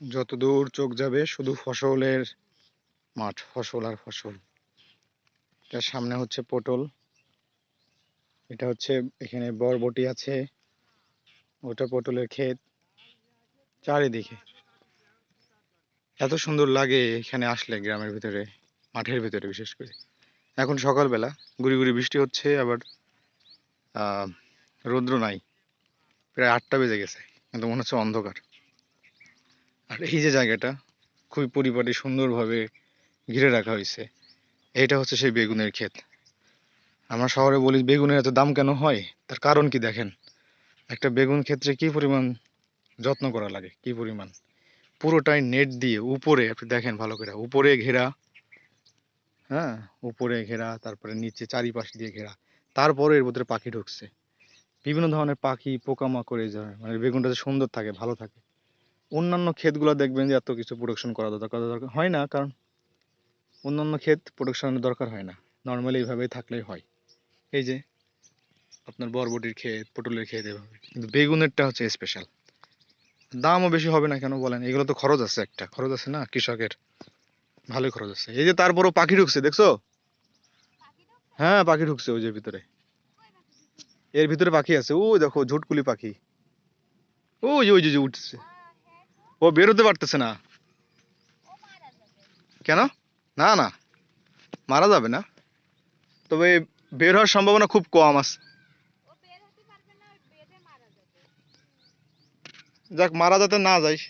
যত দূর চোখ যাবে, শুধু ফসলের মাঠ, ফসল আর ফসল। তার সামনে হচ্ছে পটল। এটা হচ্ছে, এখানে বরবটি আছে। ওটা পটলের ক্ষেত। চারিদিকে। এত সুন্দর লাগে এখানে আসলে গ্রামের ভিতরে, মাঠের ভিতরে বিশেষ করে। এখন সকালবেলা, গুড়ি গুড়ি বৃষ্টি হচ্ছে, আবার রৌদ্র নাই। প্রায় আটটা বেজে গেছে, কিন্তু মনে হচ্ছে অন্ধকার। আর এই যে জায়গাটা খুবই পরিপাটি, সুন্দরভাবে ঘিরে রাখা হয়েছে। এইটা হচ্ছে সেই বেগুনের ক্ষেত। আমরা শহরে বলি, বেগুনের এত দাম কেন হয়? তার কারণ কি দেখেন? একটা বেগুন ক্ষেত্রে কি পরিমাণ যত্ন করা লাগে? কি পরিমাণ? পুরোটাই নেট দিয়ে উপরে, আপনি দেখেন ভালো করে, উপরে ঘেরা হ্যাঁ? উপরে ঘেরা, তারপরে নিচে চারিপাশ দিয়ে ঘেরা। তারপরে এর ভিতরে পাখি ঢুকছে। বিভিন্ন ধরনের পাখি, পোকামাকড় যায় মানে বেগুনটা সুন্দর থাকে, ভালো থাকে। অন্যান্য ক্ষেতগুলো দেখবেন যে এত কিছু প্রোডাকশন করা দরকার দরকার। হয় না, কারণ অন্যান্য ক্ষেত প্রোডাকশনের দরকার হয় না। নর্মালি এইভাবেই থাকলেই হয়। এই যে আপনার বরবটির ক্ষেত, পটলের ক্ষেত এভাবে। কিন্তু বেগুনেরটা হচ্ছে স্পেশাল দামও বেশি হবে না কেন বলেন? এগুলো তো খরচ আছে একটা। খরচ আছে না? কৃষকের। ভালোই খরচ আছে। এই যে তারপরও পাখি ঢুকছে, দেখছ? হ্যাঁ পাখি ঢুকছে ওই যে ভিতরে। এর ভিতরে পাখি আছে। ওই দেখো, ঝুটকুলি পাখি। ওই ওই যে উঠছে। ও বেরোতে পারতেছে না। কেন? না না। মারা যাবে না। তবে বের হওয়ার সম্ভাবনা খুব কম আছে যাক, মারা যাতে না যায়